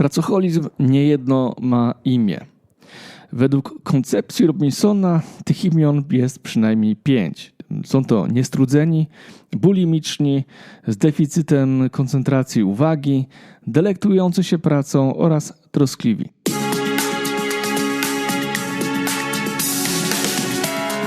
Pracocholizm niejedno ma imię. Według koncepcji Robinsona tych imion jest przynajmniej pięć. Są to niestrudzeni, bulimiczni, z deficytem koncentracji uwagi, delektujący się pracą oraz troskliwi.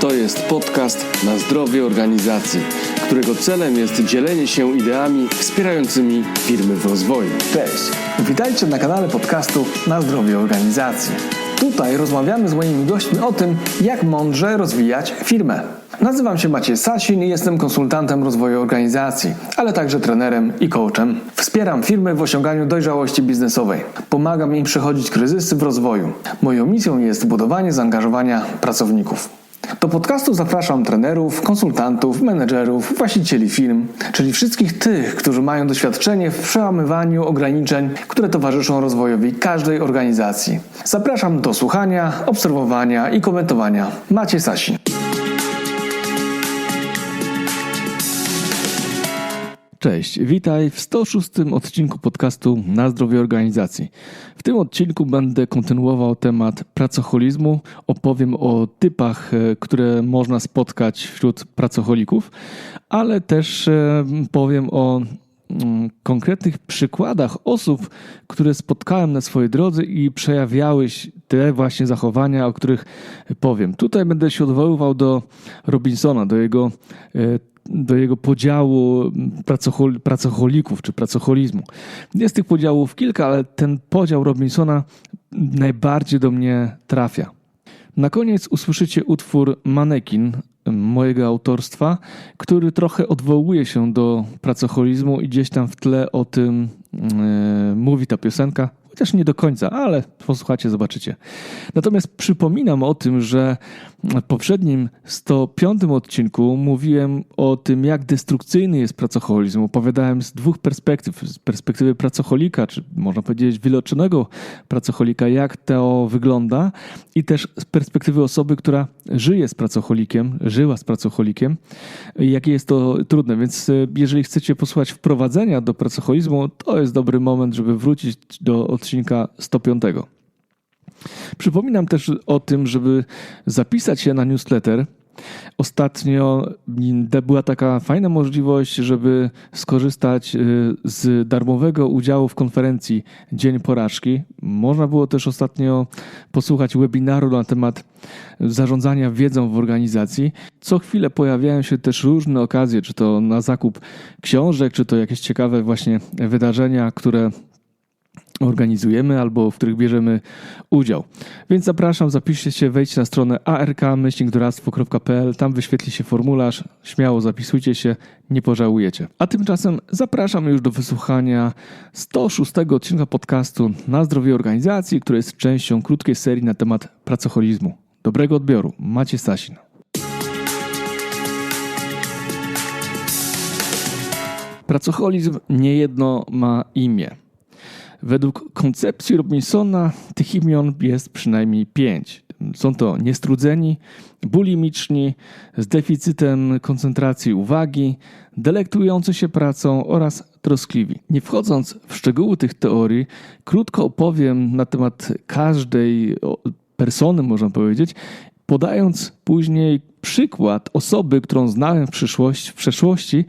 To jest podcast na zdrowie organizacji, którego celem jest dzielenie się ideami wspierającymi firmy w rozwoju. Cześć, witajcie na kanale podcastu Na zdrowie organizacji. Tutaj rozmawiamy z moimi gośćmi o tym, jak mądrze rozwijać firmę. Nazywam się Maciej Sasin i jestem konsultantem rozwoju organizacji, ale także trenerem i coachem. Wspieram firmy w osiąganiu dojrzałości biznesowej. Pomagam im przechodzić kryzysy w rozwoju. Moją misją jest budowanie zaangażowania pracowników. Do podcastu zapraszam trenerów, konsultantów, menedżerów, właścicieli firm, czyli wszystkich tych, którzy mają doświadczenie w przełamywaniu ograniczeń, które towarzyszą rozwojowi każdej organizacji. Zapraszam do słuchania, obserwowania i komentowania. Macie Sasin. Cześć, witaj w 106 odcinku podcastu Na zdrowie organizacji. W tym odcinku będę kontynuował temat pracocholizmu. Opowiem o typach, e, które można spotkać wśród pracocholików, ale też e, powiem o konkretnych przykładach osób, które spotkałem na swojej drodze i przejawiały te właśnie zachowania, o których powiem. Tutaj będę się odwoływał do Robinsona, do jego e, do jego podziału pracochol, pracocholików czy pracocholizmu. Jest tych podziałów kilka, ale ten podział Robinsona najbardziej do mnie trafia. Na koniec usłyszycie utwór Manekin mojego autorstwa, który trochę odwołuje się do pracocholizmu i gdzieś tam w tle o tym yy, mówi ta piosenka. Chociaż nie do końca, ale posłuchacie, zobaczycie. Natomiast przypominam o tym, że w poprzednim 105 odcinku mówiłem o tym, jak destrukcyjny jest pracocholizm. Opowiadałem z dwóch perspektyw. Z perspektywy pracocholika, czy można powiedzieć wyleczonego pracocholika, jak to wygląda i też z perspektywy osoby, która żyje z pracocholikiem, żyła z pracocholikiem, jakie jest to trudne. Więc e, jeżeli chcecie posłuchać wprowadzenia do pracocholizmu, to jest dobry moment, żeby wrócić do odcinka 105. Przypominam też o tym, żeby zapisać się na newsletter. Ostatnio była taka fajna możliwość, żeby skorzystać y, z darmowego udziału w konferencji Dzień Porażki. Można było też ostatnio posłuchać webinaru na temat zarządzania wiedzą w organizacji. Co chwilę pojawiają się też różne okazje, czy to na zakup książek, czy to jakieś ciekawe właśnie wydarzenia, które organizujemy albo w których bierzemy udział. Więc zapraszam, zapiszcie się, wejdźcie na stronę ark-doradztwo.pl, tam wyświetli się formularz, śmiało zapisujcie się, nie pożałujecie. A tymczasem zapraszam już do wysłuchania 106 odcinka podcastu Na zdrowie organizacji, który jest częścią krótkiej serii na temat pracocholizmu. Dobrego odbioru. Macie Sasin. Pracocholizm niejedno ma imię. Według koncepcji Robinsona tych imion jest przynajmniej pięć. Są to niestrudzeni, bulimiczni, z deficytem koncentracji uwagi, delektujący się pracą oraz troskliwi. Nie wchodząc w szczegóły tych teorii, krótko opowiem na temat każdej persony, można powiedzieć, podając później przykład osoby, którą znałem w, w przeszłości,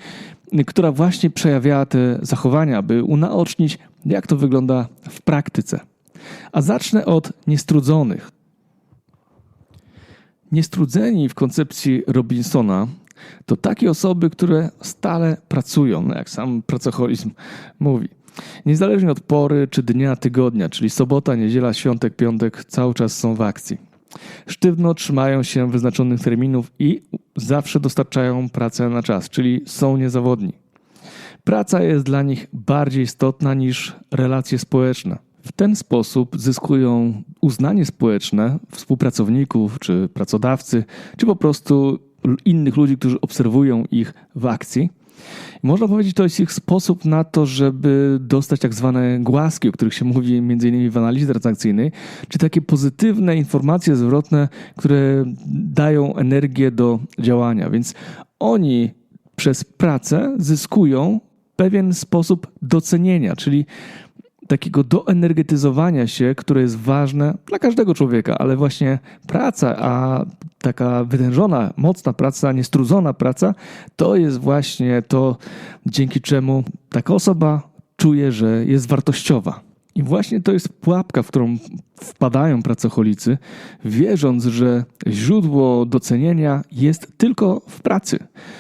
która właśnie przejawiała te zachowania, by unaocznić jak to wygląda w praktyce. A zacznę od niestrudzonych. Niestrudzeni w koncepcji Robinsona to takie osoby, które stale pracują, no jak sam pracocholizm mówi. Niezależnie od pory czy dnia tygodnia, czyli sobota, niedziela, świątek, piątek, cały czas są w akcji. Sztywno trzymają się wyznaczonych terminów i zawsze dostarczają pracę na czas, czyli są niezawodni. Praca jest dla nich bardziej istotna niż relacje społeczne. W ten sposób zyskują uznanie społeczne współpracowników, czy pracodawcy, czy po prostu innych ludzi, którzy obserwują ich w akcji. Można powiedzieć, to jest ich sposób na to, żeby dostać tak zwane głaski, o których się mówi m.in. w analizie transakcyjnej, czy takie pozytywne informacje zwrotne, które dają energię do działania. Więc oni przez pracę zyskują pewien sposób docenienia, czyli takiego doenergetyzowania się, które jest ważne dla każdego człowieka, ale właśnie praca, a taka wytężona, mocna praca, niestrudzona praca, to jest właśnie to, dzięki czemu taka osoba czuje, że jest wartościowa. I właśnie to jest pułapka, w którą wpadają pracocholicy, wierząc, że źródło docenienia jest tylko w pracy.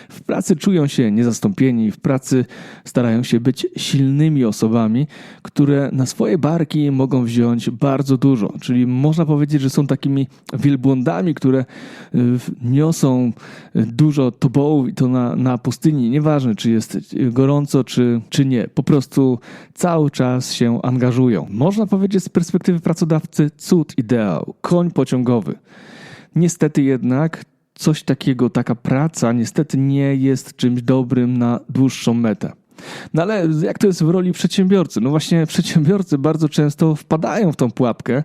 W pracy czują się niezastąpieni, w pracy starają się być silnymi osobami, które na swoje barki mogą wziąć bardzo dużo. Czyli można powiedzieć, że są takimi wielbłądami, które y, niosą dużo tobołów i to na, na pustyni. Nieważne, czy jest gorąco, czy, czy nie. Po prostu cały czas się angażują. Można powiedzieć z perspektywy pracodawcy, cud, ideał, koń pociągowy. Niestety jednak coś takiego, taka praca, niestety nie jest czymś dobrym na dłuższą metę. No ale jak to jest w roli przedsiębiorcy? No właśnie przedsiębiorcy bardzo często wpadają w tą pułapkę,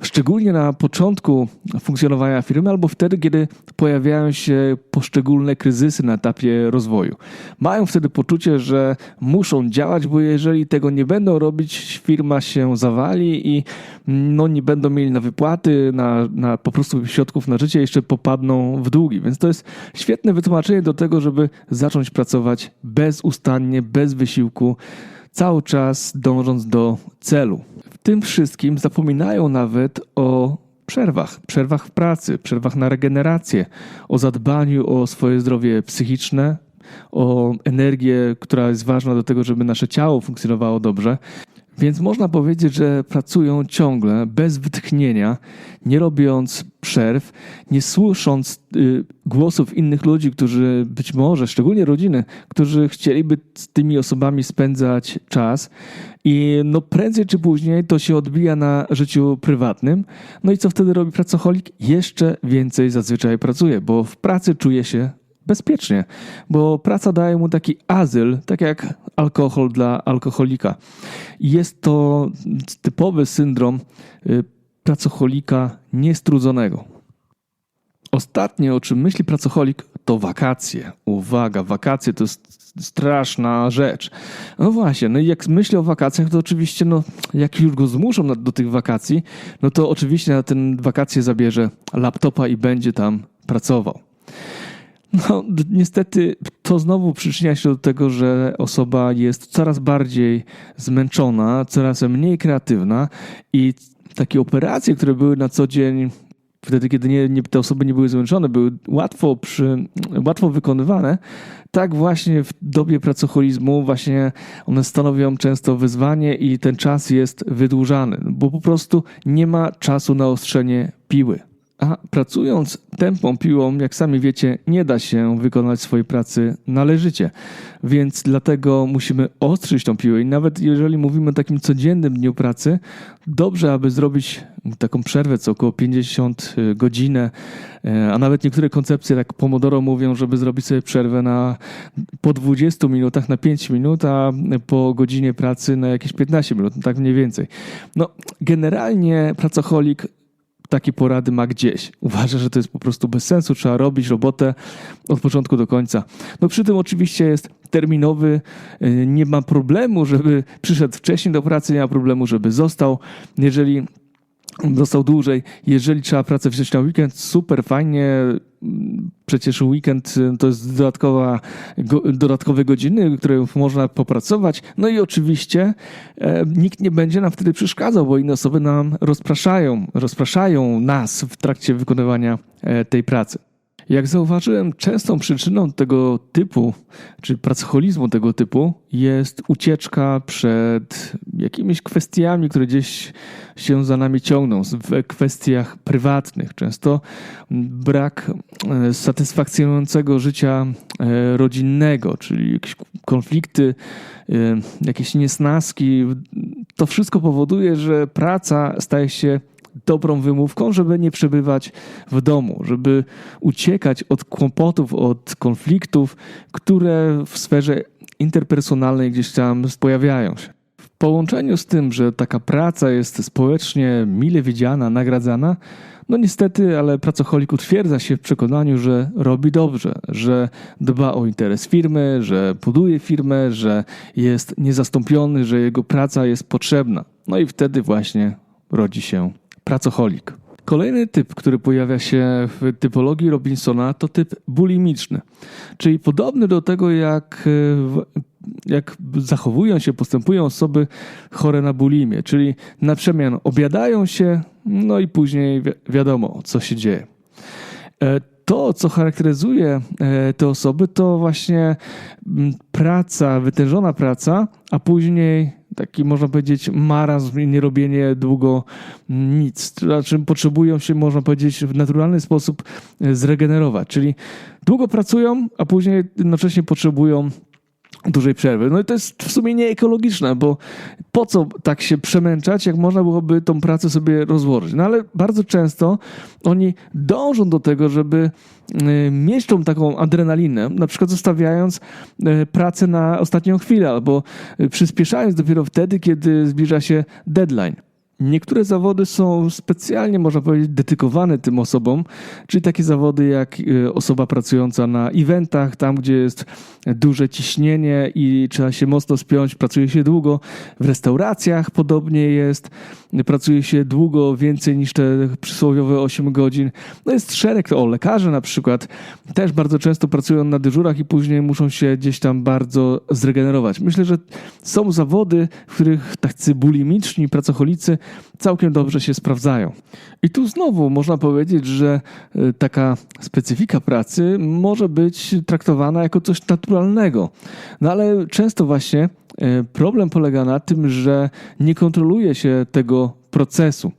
szczególnie na początku funkcjonowania firmy albo wtedy, kiedy pojawiają się poszczególne kryzysy na etapie rozwoju. Mają wtedy poczucie, że muszą działać, bo jeżeli tego nie będą robić, firma się zawali i no, nie będą mieli na wypłaty, na, na po prostu środków na życie, jeszcze popadną w długi. Więc to jest świetne wytłumaczenie do tego, żeby zacząć pracować bezustannie, bez wysiłku, cały czas dążąc do celu. W tym wszystkim zapominają nawet o przerwach, przerwach w pracy, przerwach na regenerację, o zadbaniu o swoje zdrowie psychiczne, o energię, która jest ważna do tego, żeby nasze ciało funkcjonowało dobrze. Więc można powiedzieć, że pracują ciągle, bez wytchnienia, nie robiąc przerw, nie słysząc y, głosów innych ludzi, którzy być może, szczególnie rodziny, którzy chcieliby z tymi osobami spędzać czas. I no prędzej czy później to się odbija na życiu prywatnym. No i co wtedy robi pracocholik? Jeszcze więcej zazwyczaj pracuje, bo w pracy czuje się bezpiecznie, bo praca daje mu taki azyl, tak jak alkohol dla alkoholika. Jest to typowy syndrom y, pracocholika niestrudzonego. Ostatnie, o czym myśli pracocholik, to wakacje. Uwaga, wakacje to jest straszna rzecz. No właśnie, no i jak myślę o wakacjach, to oczywiście, no, jak już go zmuszą do tych wakacji, no to oczywiście na ten wakacje zabierze laptopa i będzie tam pracował. No, niestety to znowu przyczynia się do tego, że osoba jest coraz bardziej zmęczona, coraz mniej kreatywna i takie operacje, które były na co dzień, wtedy kiedy nie, nie, te osoby nie były zmęczone, były łatwo, przy, łatwo wykonywane, tak właśnie w dobie pracoholizmu właśnie one stanowią często wyzwanie i ten czas jest wydłużany, bo po prostu nie ma czasu na ostrzenie piły. A pracując tępą piłą, jak sami wiecie, nie da się wykonać swojej pracy należycie. Więc dlatego musimy ostrzyć tą piłę. I nawet jeżeli mówimy o takim codziennym dniu pracy, dobrze, aby zrobić taką przerwę co około 50 y, godzinę, y, a nawet niektóre koncepcje, tak Pomodoro mówią, żeby zrobić sobie przerwę na po 20 minutach na 5 minut, a po godzinie pracy na jakieś 15 minut, tak mniej więcej. No, generalnie pracocholik takie porady ma gdzieś. Uważa, że to jest po prostu bez sensu, trzeba robić robotę od początku do końca. No przy tym oczywiście jest terminowy, y, nie ma problemu, żeby przyszedł wcześniej do pracy, nie ma problemu, żeby został. Jeżeli został dłużej. Jeżeli trzeba pracę wziąć na weekend, super, fajnie. Przecież weekend y, to jest dodatkowa, go, dodatkowe godziny, które można popracować. No i oczywiście e, nikt nie będzie nam wtedy przeszkadzał, bo inne osoby nam rozpraszają, rozpraszają nas w trakcie wykonywania e, tej pracy. Jak zauważyłem, częstą przyczyną tego typu, czy pracoholizmu tego typu jest ucieczka przed jakimiś kwestiami, które gdzieś się za nami ciągną, w kwestiach prywatnych. Często brak e, satysfakcjonującego życia e, rodzinnego, czyli jakieś konflikty, e, jakieś niesnaski. To wszystko powoduje, że praca staje się dobrą wymówką, żeby nie przebywać w domu, żeby uciekać od kłopotów, od konfliktów, które w sferze interpersonalnej gdzieś tam pojawiają się. W połączeniu z tym, że taka praca jest społecznie mile widziana, nagradzana, no niestety, ale pracocholik utwierdza się w przekonaniu, że robi dobrze, że dba o interes firmy, że buduje firmę, że jest niezastąpiony, że jego praca jest potrzebna. No i wtedy właśnie rodzi się pracocholik. Kolejny typ, który pojawia się w typologii Robinsona, to typ bulimiczny, czyli podobny do tego, jak, w- jak zachowują się, postępują osoby chore na bulimię, czyli na przemian obiadają się, no i później wi- wiadomo, co się dzieje. E, To, co charakteryzuje e, te osoby, to właśnie praca, wytężona praca, a później taki, można powiedzieć, marazm i nierobienie długo nic. Znaczy potrzebują się, można powiedzieć, w naturalny sposób e, zregenerować. Czyli długo pracują, a później jednocześnie potrzebują dużej przerwy. No i to jest w sumie nieekologiczne, bo po co tak się przemęczać, jak można byłoby tą pracę sobie rozłożyć. No ale bardzo często oni dążą do tego, żeby y, mieć tą taką adrenalinę, na przykład zostawiając y, pracę na ostatnią chwilę albo y, przyspieszając dopiero wtedy, kiedy zbliża się deadline. Niektóre zawody są specjalnie, można powiedzieć, dedykowane tym osobom, czyli takie zawody jak osoba pracująca na eventach, tam gdzie jest duże ciśnienie i trzeba się mocno spiąć, pracuje się długo. W restauracjach podobnie jest, pracuje się długo, więcej niż te przysłowiowe 8 godzin. No jest szereg, o lekarze na przykład też bardzo często pracują na dyżurach i później muszą się gdzieś tam bardzo zregenerować. Myślę, że są zawody, w których tacy bulimiczni pracocholicy całkiem dobrze się sprawdzają. I tu znowu można powiedzieć, że y, taka specyfika pracy może być traktowana jako coś naturalnego. No ale często właśnie y, problem polega na tym, że nie kontroluje się tego procesu.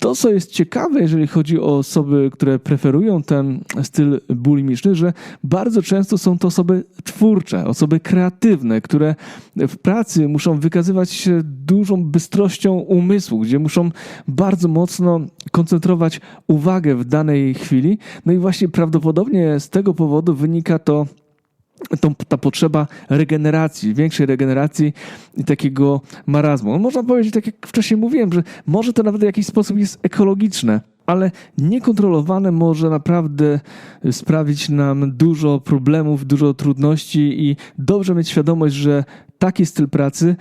To, co jest ciekawe, jeżeli chodzi o osoby, które preferują ten styl bulimiczny, że bardzo często są to osoby twórcze, osoby kreatywne, które w pracy muszą wykazywać się dużą bystrością umysłu, gdzie muszą bardzo mocno koncentrować uwagę w danej chwili. No i właśnie prawdopodobnie z tego powodu wynika to tą, ta potrzeba regeneracji, większej regeneracji i takiego marazmu. No, można powiedzieć, tak jak wcześniej mówiłem, że może to nawet w jakiś sposób jest ekologiczne, ale niekontrolowane może naprawdę sprawić nam dużo problemów, dużo trudności i dobrze mieć świadomość, że taki styl pracy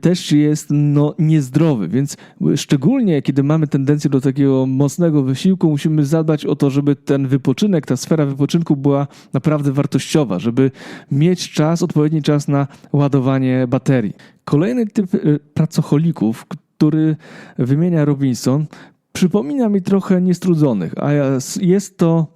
też jest no, niezdrowy, więc szczególnie kiedy mamy tendencję do takiego mocnego wysiłku, musimy zadbać o to, żeby ten wypoczynek, ta sfera wypoczynku była naprawdę wartościowa, żeby mieć czas, odpowiedni czas na ładowanie baterii. Kolejny typ y, pracocholików, który wymienia Robinson, przypomina mi trochę niestrudzonych, a jest to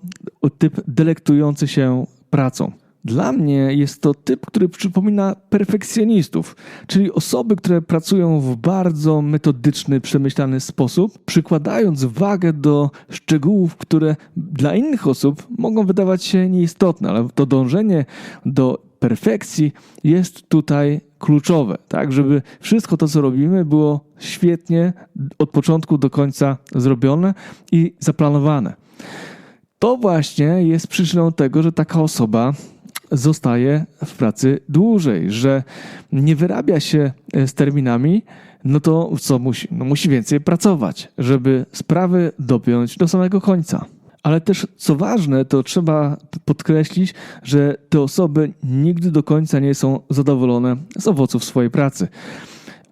typ delektujący się pracą. Dla mnie jest to typ, który przypomina perfekcjonistów, czyli osoby, które pracują w bardzo metodyczny, przemyślany sposób, przykładając wagę do szczegółów, które dla innych osób mogą wydawać się nieistotne, ale to dążenie do perfekcji jest tutaj kluczowe, tak, żeby wszystko to, co robimy, było świetnie od początku do końca zrobione i zaplanowane. To właśnie jest przyczyną tego, że taka osoba zostaje w pracy dłużej, że nie wyrabia się z terminami, no to co musi? No musi więcej pracować, żeby sprawy dopiąć do samego końca. Ale też, co ważne, to trzeba podkreślić, że te osoby nigdy do końca nie są zadowolone z owoców swojej pracy,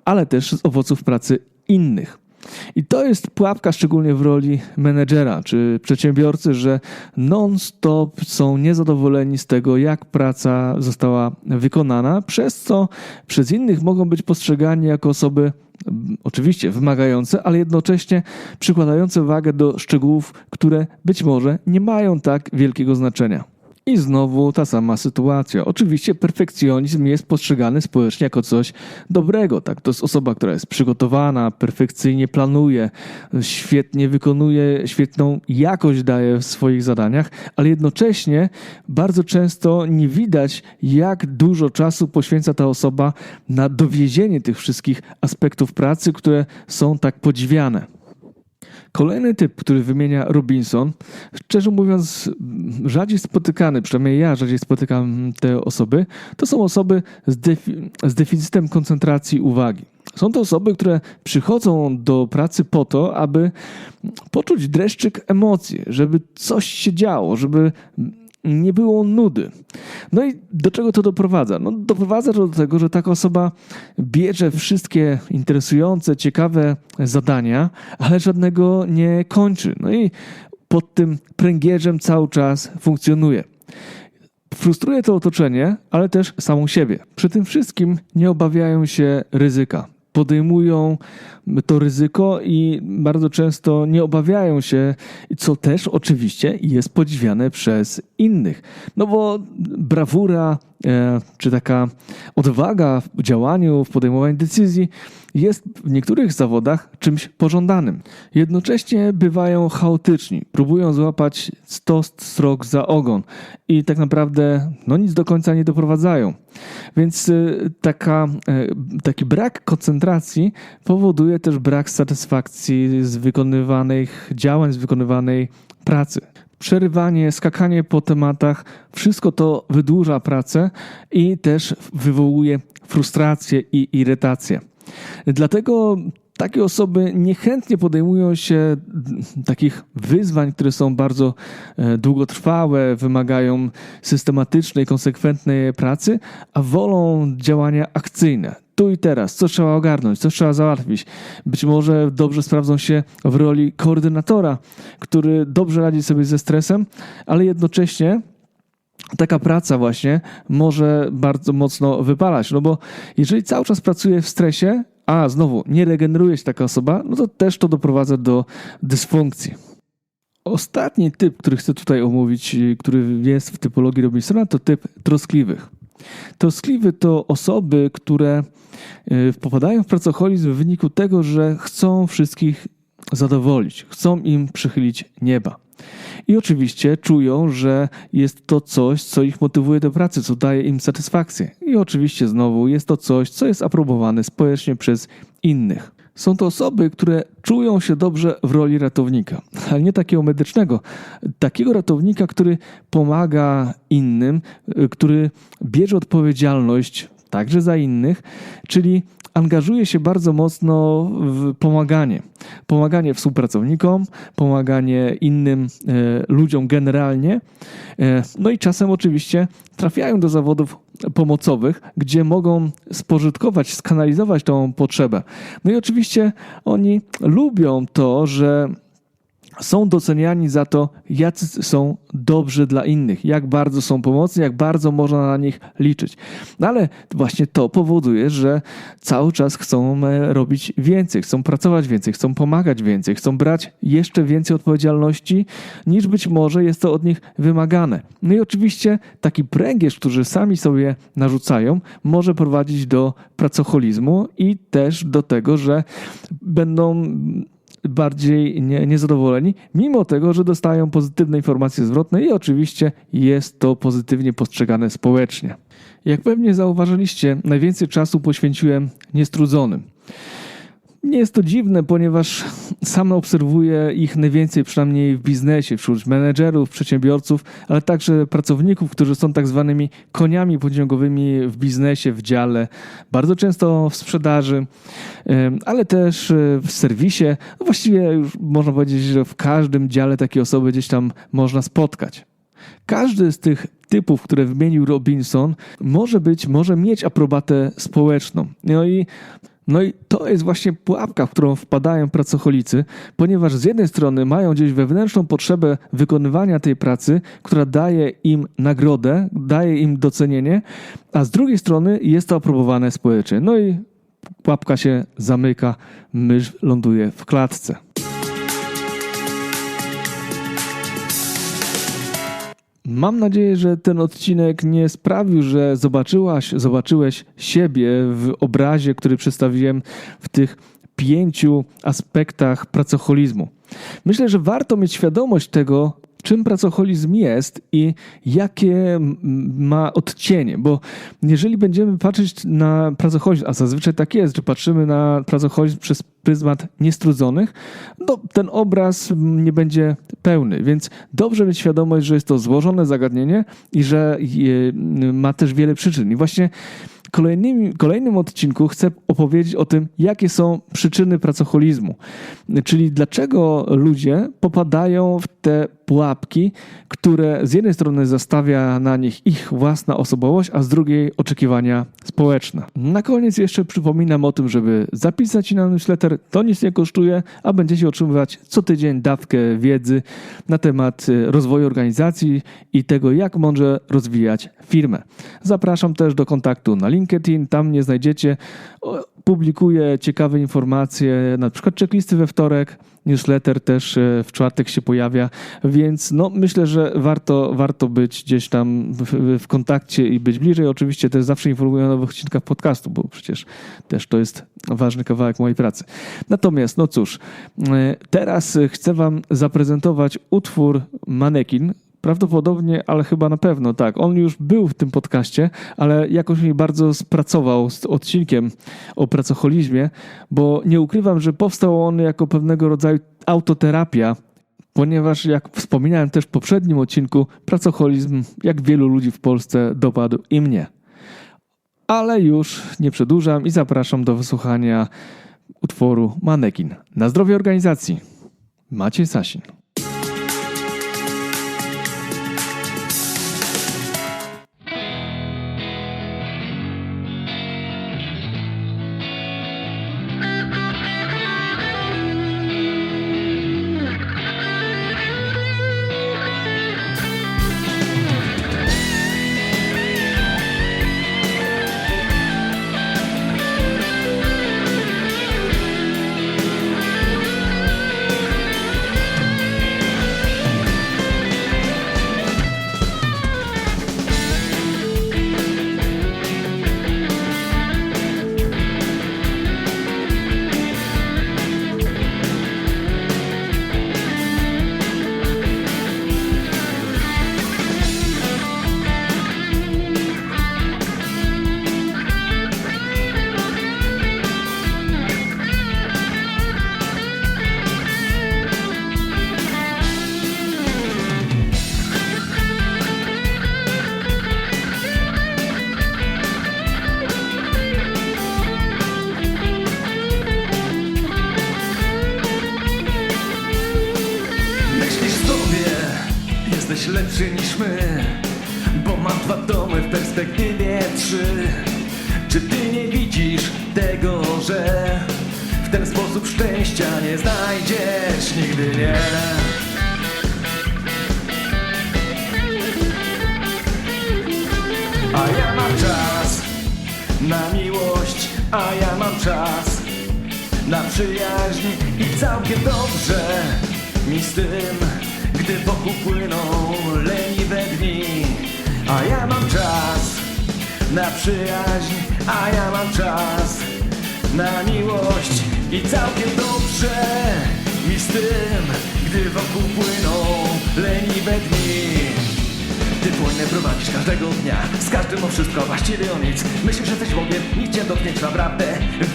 ale też z owoców pracy innych. I to jest pułapka szczególnie w roli menedżera czy przedsiębiorcy, że non-stop są niezadowoleni z tego, jak praca została wykonana, przez co przez innych mogą być postrzegani jako osoby oczywiście wymagające, ale jednocześnie przykładające wagę do szczegółów, które być może nie mają tak wielkiego znaczenia. I znowu ta sama sytuacja. Oczywiście perfekcjonizm jest postrzegany społecznie jako coś dobrego. Tak? To jest osoba, która jest przygotowana, perfekcyjnie planuje, świetnie wykonuje, świetną jakość daje w swoich zadaniach, ale jednocześnie bardzo często nie widać, jak dużo czasu poświęca ta osoba na dowiezienie tych wszystkich aspektów pracy, które są tak podziwiane. Kolejny typ, który wymienia Robinson, szczerze mówiąc, rzadziej spotykany, przynajmniej ja rzadziej spotykam te osoby, to są osoby z, defi- z deficytem koncentracji uwagi. Są to osoby, które przychodzą do pracy po to, aby poczuć dreszczyk emocji, żeby coś się działo, żeby nie było nudy. No i do czego to doprowadza? No, doprowadza to do tego, że taka osoba bierze wszystkie interesujące, ciekawe zadania, ale żadnego nie kończy. No i pod tym pręgierzem cały czas funkcjonuje. Frustruje to otoczenie, ale też samą siebie. Przy tym wszystkim nie obawiają się ryzyka podejmują to ryzyko i bardzo często nie obawiają się, co też oczywiście jest podziwiane przez innych. No bo brawura czy taka odwaga w działaniu, w podejmowaniu decyzji jest w niektórych zawodach czymś pożądanym. Jednocześnie bywają chaotyczni, próbują złapać stos strok za ogon i tak naprawdę no, nic do końca nie doprowadzają. Więc y, taka, y, taki brak koncentracji powoduje też brak satysfakcji z wykonywanych działań, z wykonywanej pracy. Przerywanie, skakanie po tematach, wszystko to wydłuża pracę i też wywołuje frustrację i irytację. Dlatego takie osoby niechętnie podejmują się takich wyzwań, które są bardzo e, długotrwałe, wymagają systematycznej, konsekwentnej pracy, a wolą działania akcyjne. Tu i teraz, co trzeba ogarnąć, co trzeba załatwić. Być może dobrze sprawdzą się w roli koordynatora, który dobrze radzi sobie ze stresem, ale jednocześnie taka praca właśnie może bardzo mocno wypalać. No bo jeżeli cały czas pracuje w stresie, a znowu nie regeneruje się taka osoba, no to też to doprowadza do dysfunkcji. Ostatni typ, który chcę tutaj omówić, który jest w typologii Robinsona, to typ troskliwych. Troskliwy to osoby, które y, popadają w pracocholizm w wyniku tego, że chcą wszystkich zadowolić, chcą im przychylić nieba. I oczywiście czują, że jest to coś, co ich motywuje do pracy, co daje im satysfakcję. I oczywiście znowu jest to coś, co jest aprobowane społecznie przez innych. Są to osoby, które czują się dobrze w roli ratownika, ale nie takiego medycznego, takiego ratownika, który pomaga innym, który bierze odpowiedzialność także za innych, czyli angażuje się bardzo mocno w pomaganie. Pomaganie współpracownikom, pomaganie innym e, ludziom generalnie. E, no i czasem oczywiście trafiają do zawodów pomocowych, gdzie mogą spożytkować, skanalizować tą potrzebę. No i oczywiście oni lubią to, że są doceniani za to, jacy są dobrzy dla innych, jak bardzo są pomocni, jak bardzo można na nich liczyć. No ale właśnie to powoduje, że cały czas chcą e, robić więcej, chcą pracować więcej, chcą pomagać więcej, chcą brać jeszcze więcej odpowiedzialności, niż być może jest to od nich wymagane. No i oczywiście taki pręgierz, który sami sobie narzucają, może prowadzić do pracocholizmu i też do tego, że będą bardziej nie, niezadowoleni, mimo tego, że dostają pozytywne informacje zwrotne i oczywiście jest to pozytywnie postrzegane społecznie. Jak pewnie zauważyliście, najwięcej czasu poświęciłem niestrudzonym. Nie jest to dziwne, ponieważ sam obserwuję ich najwięcej, przynajmniej w biznesie, wśród menedżerów, przedsiębiorców, ale także pracowników, którzy są tak zwanymi koniami pociągowymi w biznesie, w dziale, bardzo często w sprzedaży, ale też e, w serwisie. No właściwie już można powiedzieć, że w każdym dziale takie osoby gdzieś tam można spotkać. Każdy z tych typów, które wymienił Robinson, może być, może mieć aprobatę społeczną. No i no i to jest właśnie pułapka, w którą wpadają pracocholicy, ponieważ z jednej strony mają gdzieś wewnętrzną potrzebę wykonywania tej pracy, która daje im nagrodę, daje im docenienie, a z drugiej strony jest to aprobowane społecznie. No i pułapka się zamyka, mysz ląduje w klatce. Mam nadzieję, że ten odcinek nie sprawił, że zobaczyłaś, zobaczyłeś siebie w obrazie, który przedstawiłem w tych pięciu aspektach pracocholizmu. Myślę, że warto mieć świadomość tego, czym pracoholizm jest i jakie ma odcienie, bo jeżeli będziemy patrzeć na pracoholizm, a zazwyczaj tak jest, że patrzymy na pracoholizm przez pryzmat niestrudzonych, no ten obraz nie będzie pełny, więc dobrze mieć świadomość, że jest to złożone zagadnienie i że ma też wiele przyczyn. I właśnie Kolejnym, kolejnym odcinku chcę opowiedzieć o tym, jakie są przyczyny pracoholizmu, czyli dlaczego ludzie popadają w te pułapki, które z jednej strony zastawia na nich ich własna osobowość, a z drugiej oczekiwania społeczne. Na koniec jeszcze przypominam o tym, żeby zapisać się na newsletter. To nic nie kosztuje, a będziecie otrzymywać co tydzień dawkę wiedzy na temat y, rozwoju organizacji i tego, jak mądrze rozwijać firmę. Zapraszam też do kontaktu na LinkedIn, tam mnie znajdziecie. Publikuję ciekawe informacje, na przykład checklisty we wtorek, newsletter też e, w czwartek się pojawia, więc no, myślę, że warto, warto być gdzieś tam w, w kontakcie i być bliżej. Oczywiście też zawsze informuję o nowych odcinkach podcastu, bo przecież też to jest ważny kawałek mojej pracy. Natomiast, no cóż, e, teraz chcę Wam zaprezentować utwór Manekin, Prawdopodobnie, ale chyba na pewno tak. On już był w tym podcaście, ale jakoś mi bardzo spracował z odcinkiem o pracoholizmie, bo nie ukrywam, że powstał on jako pewnego rodzaju autoterapia, ponieważ jak wspominałem też w poprzednim odcinku, pracoholizm, jak wielu ludzi w Polsce, dopadł i mnie. Ale już nie przedłużam i zapraszam do wysłuchania utworu Manekin. Na zdrowie organizacji. Maciej Sasin. Na miłość A ja mam czas na przyjaźń i całkiem dobrze mi z tym, gdy wokół płyną leniwe dni. A ja mam czas na przyjaźń, a ja mam czas na miłość i całkiem dobrze mi z tym, gdy wokół płyną leniwe dni. Ty prowadzisz każdego dnia Z każdym o wszystko, właściwie o nic. Myślisz, że jesteś Bogiem, nic cię dotknięć naprawdę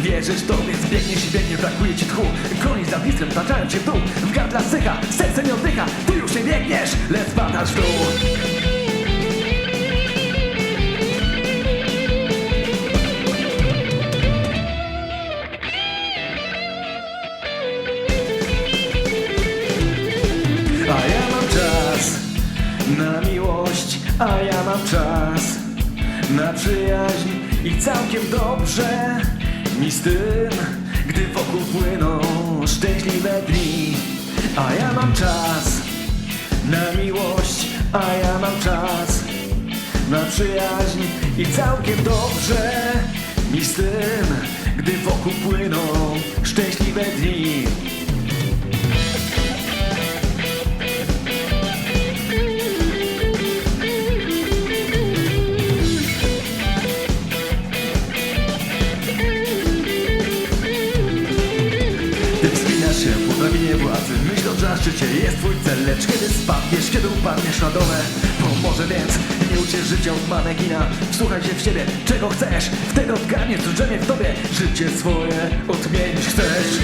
Wierzysz to, więc biegniesz i biegnie, brakuje ci tchu. Koniec za blistrem, wtaczają cię dół. W gardla sycha, serce nie oddycha Ty już nie biegniesz, lecz padasz w dół czas na przyjaźń i całkiem dobrze mi z tym, gdy wokół płyną szczęśliwe dni. A ja mam czas na miłość, a ja mam czas na przyjaźń i całkiem dobrze mi z tym, gdy wokół płyną szczęśliwe dni. Władzy, myśląc, że na jest twój cel. Lecz kiedy spadniesz, kiedy upadniesz na dole Pomoże więc nie uciesz życia od manekina Wsłuchaj się w siebie, czego chcesz. Wtedy odgadniesz, co drzemie w tobie. Życie swoje odmienić chcesz